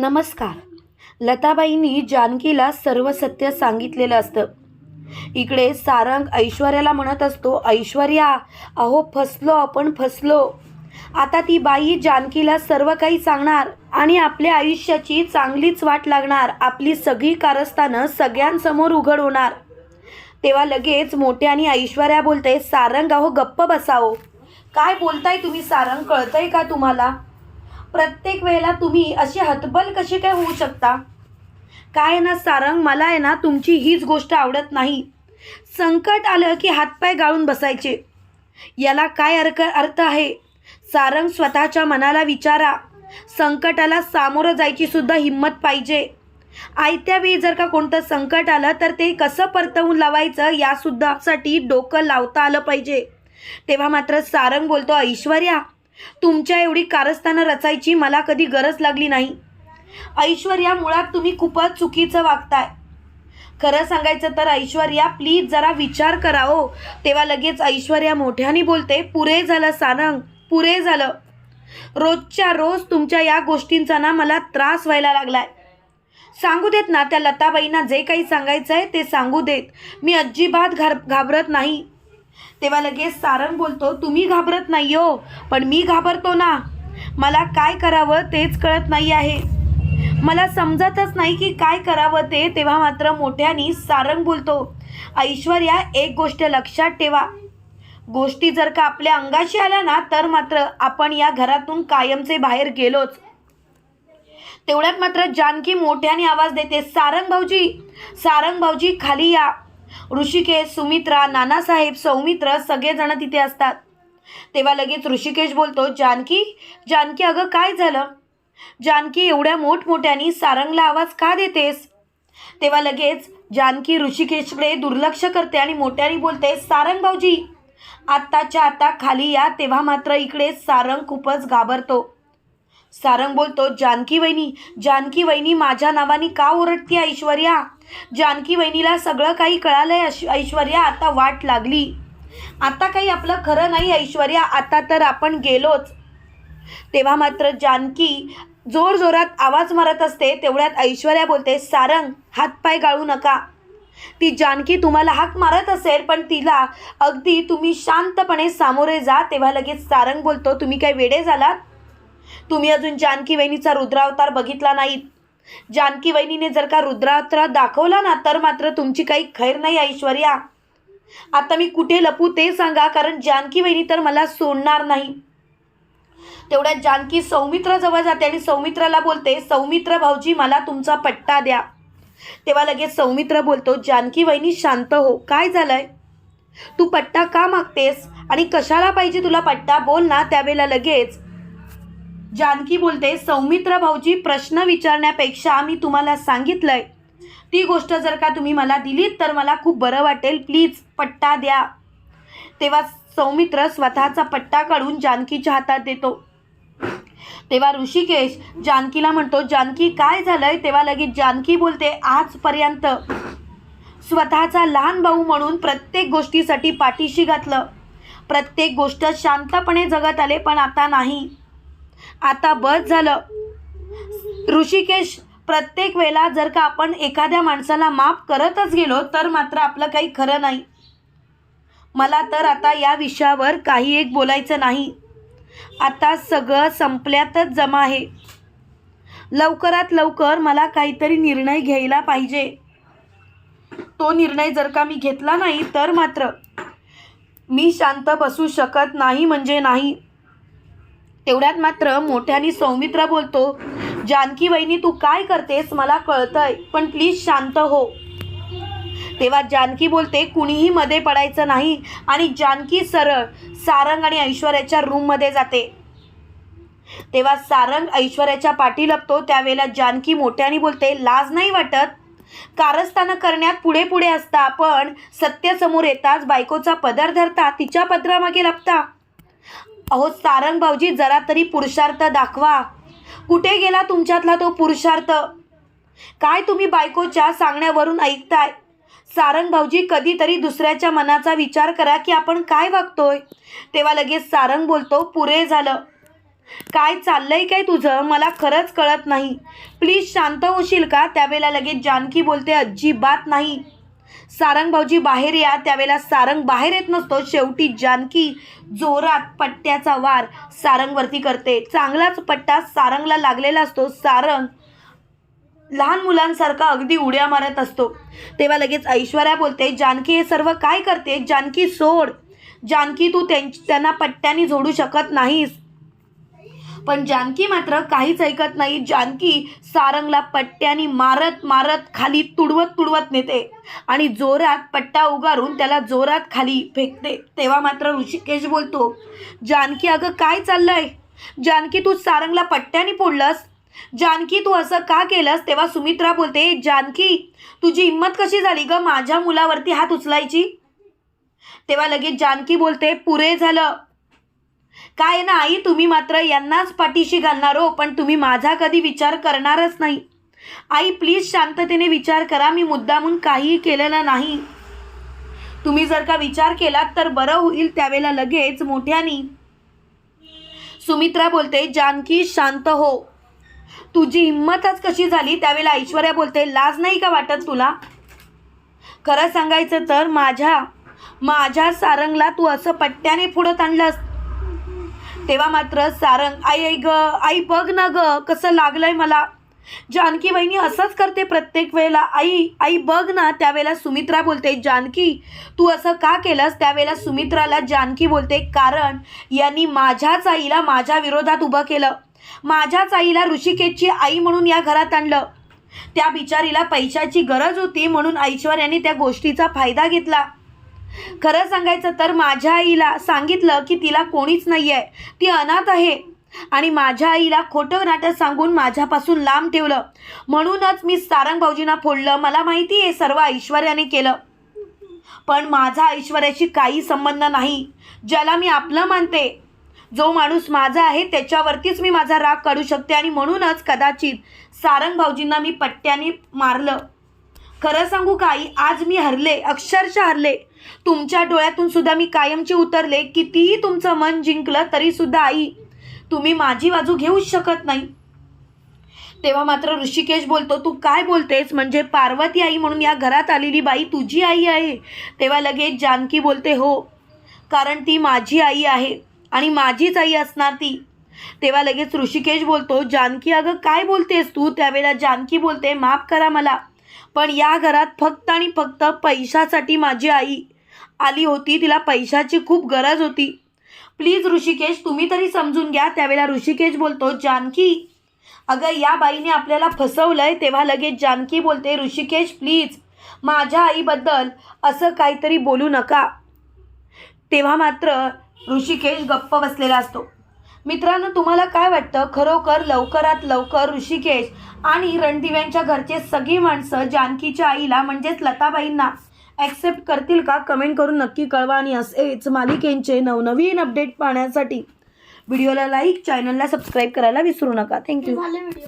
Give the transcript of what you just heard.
नमस्कार. लताबाईंनी जानकीला सर्व सत्य सांगितलेलं असतं. इकडे सारंग ऐश्वर्याला म्हणत असतो ऐश्वर्या अहो फसलो आपण फसलो. आता ती बाई जानकीला सर्व काही सांगणार आणि आपल्या आयुष्याची चांगलीच वाट लागणार. आपली सगळी कारस्थानं सगळ्यांसमोर उघड होणार. तेव्हा लगेच मोठ्याने ऐश्वर्या बोलते सारंग अहो गप्प बसाओ काय बोलताय तुम्ही सारंग? कळतंय का तुम्हाला? प्रत्येक वेळेला तुम्ही अशी हतबल कशी काय होऊ शकता? काय ना सारंग मला आहे ना तुमची हीच गोष्ट आवडत नाही. संकट आलं की हातपाय गाळून बसायचे. याला काय अर्क अर्थ आहे? सारंग स्वतःच्या मनाला विचारा. संकटाला सामोरं जायची सुद्धा हिंमत पाहिजे. आयत्या वेळी जर का कोणतं संकट आलं तर ते कसं परतवून लावायचं यासुद्धासाठी डोकं लावता आलं पाहिजे. तेव्हा मात्र सारंग बोलतो ऐश्वर्या तुमच्या एवढी कारस्थानं रचायची मला कधी गरज लागली नाही. ऐश्वर्या मुळात तुम्ही खूपच चुकीचं वागताय. खरं सांगायचं तर ऐश्वर्या प्लीज जरा विचार करा हो. तेव्हा लगेच ऐश्वर्या मोठ्याने बोलते पुरे झालं सारंग पुरे झालं. रोजच्या रोज तुमच्या या गोष्टींचा ना मला त्रास व्हायला लागलाय. सांगू देत ना त्या लताबाईंना जे काही सांगायचं आहे ते सांगू देत. मी अजिबात घाब घाबरत नाही. तेव्हा लगेच सारंग बोलतो तुम्ही घाबरत नाही हो पण मी घाबरतो ना. मला काय करावं तेच कळत नाही आहे. मला समजतच नाही की काय करावं ते. तेव्हा मात्र मोठ्यानी सारंग बोलतो ऐश्वर्या एक गोष्ट लक्षात ठेवा. गोष्टी जर का आपल्या अंगाशी आल्या ना तर मात्र आपण या घरातून कायमचे बाहेर गेलोच. तेवढ्यात मात्र जानकी मोठ्याने आवाज देते सारंग भाऊजी सारंग भाऊजी खाली या. ऋषिकेश सुमित्रा नानासाहेब सौमित्र सगळेजण तिथे असतात. तेव्हा लगेच ऋषिकेश बोलतो जानकी जानकी अगं काय झालं? जानकी एवढ्या मोठमोठ्याने सारंगला आवाज का देतेस? तेव्हा लगेच जानकी ऋषिकेशकडे दुर्लक्ष करते आणि मोठ्याने बोलते सारंग भाऊजी आत्ताच्या आता खाली या तेव्हा मात्र इकडे सारंग खूपच घाबरतो. सारंग बोलतो जानकी वहिनी जानकी वहिनी माझ्या नावाने का ओरडती ऐश्वर्या? जानकी वहिनीला सगळं काही कळालंय ऐश्वर्या आता वाट लागली. आता काही आपलं खरं नाही ऐश्वर्या आता तर आपण गेलोच. तेव्हा मात्र जानकी जोरजोरात आवाज मारत असते तेवढ्यात ऐश्वर्या बोलते सारंग हातपाय गाळू नका. ती जानकी तुम्हाला हाक मारत असेल पण तिला अगदी तुम्ही शांतपणे सामोरे जा तेव्हा लगेच सारंग बोलतो तुम्ही काय वेडे झालात? तुम्ही अजून जानकी वहिनीचा रुद्रावतार बघितला नाहीत. जानकी वहिनीने जर का रुद्रावतार दाखवला ना तर मात्र तुमची काही खैर नाही ऐश्वर्या. आता मी कुठे लपू ते सांगा कारण जानकी वहिनी तर मला सोडणार नाही. तेवढ्या जानकी सौमित्र जवळ जाते आणि सौमित्राला बोलते सौमित्र भाऊजी मला तुमचा पट्टा द्या. तेव्हा लगेच सौमित्र बोलतो जानकी वहिनी शांत हो. काय झालंय? तू पट्टा का मागतेस? आणि कशाला पाहिजे तुला पट्टा? बोल ना त्यावेळेला लगेच. जानकी बोलते सौमित्र भाऊजी प्रश्न विचारण्यापेक्षा मी तुम्हाला सांगितलंय. ती गोष्ट जर का तुम्ही मला दिलीत तर मला खूप बरं वाटेल. प्लीज पट्टा द्या. तेव्हा सौमित्र स्वतःचा पट्टा काढून जानकीच्या हातात देतो. तेव्हा ऋषिकेश जानकीला म्हणतो जानकी काय झालंय? तेव्हा लगेच जानकी बोलते आजपर्यंत स्वतःचा लहान भाऊ म्हणून प्रत्येक गोष्टीसाठी पाठीशी घातलं. प्रत्येक गोष्ट शांतपणे जगत आले पण आता नाही. आता बस झालं. ऋषिकेश प्रत्येक वेळेला जर का आपण एखाद्या माणसाला माफ करतच गेलो तर मात्र आपलं काही खरं नाही. मला तर आता या विषयावर काही एक बोलायचं नाही. आता सगळं संपल्यातच जमा आहे. लवकरात लवकर मला काहीतरी निर्णय घ्यायला पाहिजे. तो निर्णय जर का मी घेतला नाही तर मात्र मी शांत बसू शकत नाही म्हणजे नाही. तेवढ्यात मात्र मोठ्याने सौमित्र बोलतो जानकी वहिनी तू काय करतेस? मला कळतंय पण प्लीज शांत हो. तेव्हा जानकी बोलते कुणीही मध्ये पडायचं नाही आणि जानकी सरळ सारंग आणि ऐश्वर्याच्या रूममध्ये जाते. तेव्हा सारंग ऐश्वर्याच्या पाठी लपतो त्यावेळेला जानकी मोठ्याने बोलते लाज नाही वाटत? कारस्थानं करण्यात पुढे पुढे असता पण सत्य समोर येताच बायकोचा पदर धरता तिच्या पदरामागे लपता. अहो सारंग भाऊजी जरा तरी पुरुषार्थ दाखवा. कुठे गेला तुमच्यातला तो पुरुषार्थ? काय तुम्ही बायकोच्या सांगण्यावरून ऐकताय? सारंग भाऊजी कधीतरी दुसऱ्याच्या मनाचा विचार करा की आपण काय वागतोय? तेव्हा लगेच सारंग बोलतो पुरे झालं. काय चाललंय काय तुझं? मला खरंच कळत नाही. प्लीज शांत होशील का? त्यावेळेला लगेच जानकी बोलते अजिबात नाही. सारंग भाऊजी बाहेर या त्यावेळेला सारंग बाहेर येत नसतो. शेवटी जानकी जोरात पट्ट्याचा वार सारंगवरती करते. चांगलाच पट्टा सारंगला लागलेला असतो. सारंग लहान मुलांसारखा अगदी उड्या मारत असतो. तेव्हा लगेच ऐश्वर्या बोलते जानकी हे सर्व काय करते? जानकी सोड. जानकी तू त्यां त्यांना पट्ट्याने जोडू शकत नाहीस. पण जानकी मात्र काहीच ऐकत नाही. जानकी सारंगला पट्ट्यानी मारत मारत खाली तुडवत तुडवत नेते आणि जोरात पट्टा उगारून त्याला जोरात खाली फेकते. तेव्हा मात्र ऋषिकेश बोलतो जानकी अगं काय चाललंय? जानकी तू सारंगला पट्ट्याने फोडलंस? जानकी तू असं का केलंस? तेव्हा सुमित्रा बोलते जानकी तुझी हिंमत कशी झाली ग माझ्या मुलावरती हात उचलायची? तेव्हा लगेच जानकी बोलते पुरे झालं. काय ना आई तुम्ही मात्र यांनाच पाठीशी घालणार हो पण तुम्ही माझा कधी विचार करणारच नाही. आई प्लीज शांततेने विचार करा मी मुद्दामून काहीही केलेलं नाही. तुम्ही जर का विचार केलात तर बरं होईल त्यावेळेला लगेच मोठ्यानी. सुमित्रा बोलते जानकी शांत हो. तुझी हिंमतच कशी झाली? त्यावेळेला ऐश्वर्या बोलते लाज नाही का वाटत तुला? खरं सांगायचं तर माझ्या माझ्या सारंगला तू असं पट्ट्याने पुढत आणलंस तेव्हा मात्र सारंग आई आई ग आई बघ ना ग कसं लागलंय मला. जानकी बहिणी असंच करते प्रत्येक वेळेला आई आई बघ ना त्यावेळेला सुमित्रा बोलते. जानकी तू असं का केलंस? त्यावेळेला सुमित्राला जानकी बोलते कारण यांनी माझ्याच आईला माझ्या विरोधात उभं केलं. माझ्याच आईला ऋषिकेशची आई म्हणून या घरात आणलं. त्या बिचारीला पैशाची गरज होती म्हणून ऐश्वर्याने त्या गोष्टीचा फायदा घेतला. खरं सांगायचं तर माझ्या आईला सांगितलं की तिला कोणीच नाही आहे ती अनाथ आहे. आणि माझ्या आईला खोटं नाटक सांगून माझ्यापासून लांब ठेवलं. म्हणूनच मी सारंग भाऊजींना फोडलं. मला माहिती आहे सर्व ऐश्वर्याने केलं. पण माझा ऐश्वर्याशी काही संबंध नाही. ज्याला मी आपलं मानते. जो माणूस माझा आहे त्याच्यावरतीच मी माझा राग काढू शकते. आणि म्हणूनच कदाचित सारंग भाऊजींना मी पट्ट्याने मारलं. खरं सांगू का आई आज मी हरले अक्षरशः हरले. तुमच्या डोळ्यातून सुद्धा मी कायमचे उतरले. कितीही तुमचं मन जिंकलं तरी सुद्धा आई तुम्ही माझी बाजू घेऊच शकत नाही. तेव्हा मात्र ऋषिकेश बोलतो तू काय बोलतेस? म्हणजे पार्वती आई म्हणून या घरात आलेली बाई तुझी आई आहे. तेव्हा लगेच जानकी बोलते हो कारण ती माझी आई आहे आणि माझीच आई असणार ती. तेव्हा लगेच ऋषिकेश बोलतो जानकी अगं काय बोलतेस तू? त्यावेळेला जानकी बोलते माफ करा मला पण या घरात फक्त आणि फक्त पैशासाठी माझी आई आली होती. तिला पैशाची खूप गरज होती. प्लीज ऋषिकेश तुम्ही तरी समजून घ्या. त्यावेळेला ऋषिकेश बोलतो जानकी अगं या बाईने आपल्याला फसवलंय. तेव्हा लगेच जानकी बोलते ऋषिकेश प्लीज माझ्या आईबद्दल असं काहीतरी बोलू नका. तेव्हा मात्र ऋषिकेश गप्प बसलेला असतो. मित्रांनो तुम्हाला काय वाटतं? खरोखर लवकरात लवकर ऋषिकेश आणि रणदिव्यांच्या घरचे सगळी माणसं जानकीच्या आईला म्हणजेच लताबाईंना ॲक्सेप्ट करतील का? कमेंट करून नक्की कळवा आणि असेच मालिकेंचे नवनवीन अपडेट पाहण्यासाठी. व्हिडिओला लाईक चॅनलला सबस्क्राईब करायला विसरू नका. थँक्यू झाले व्हिडिओ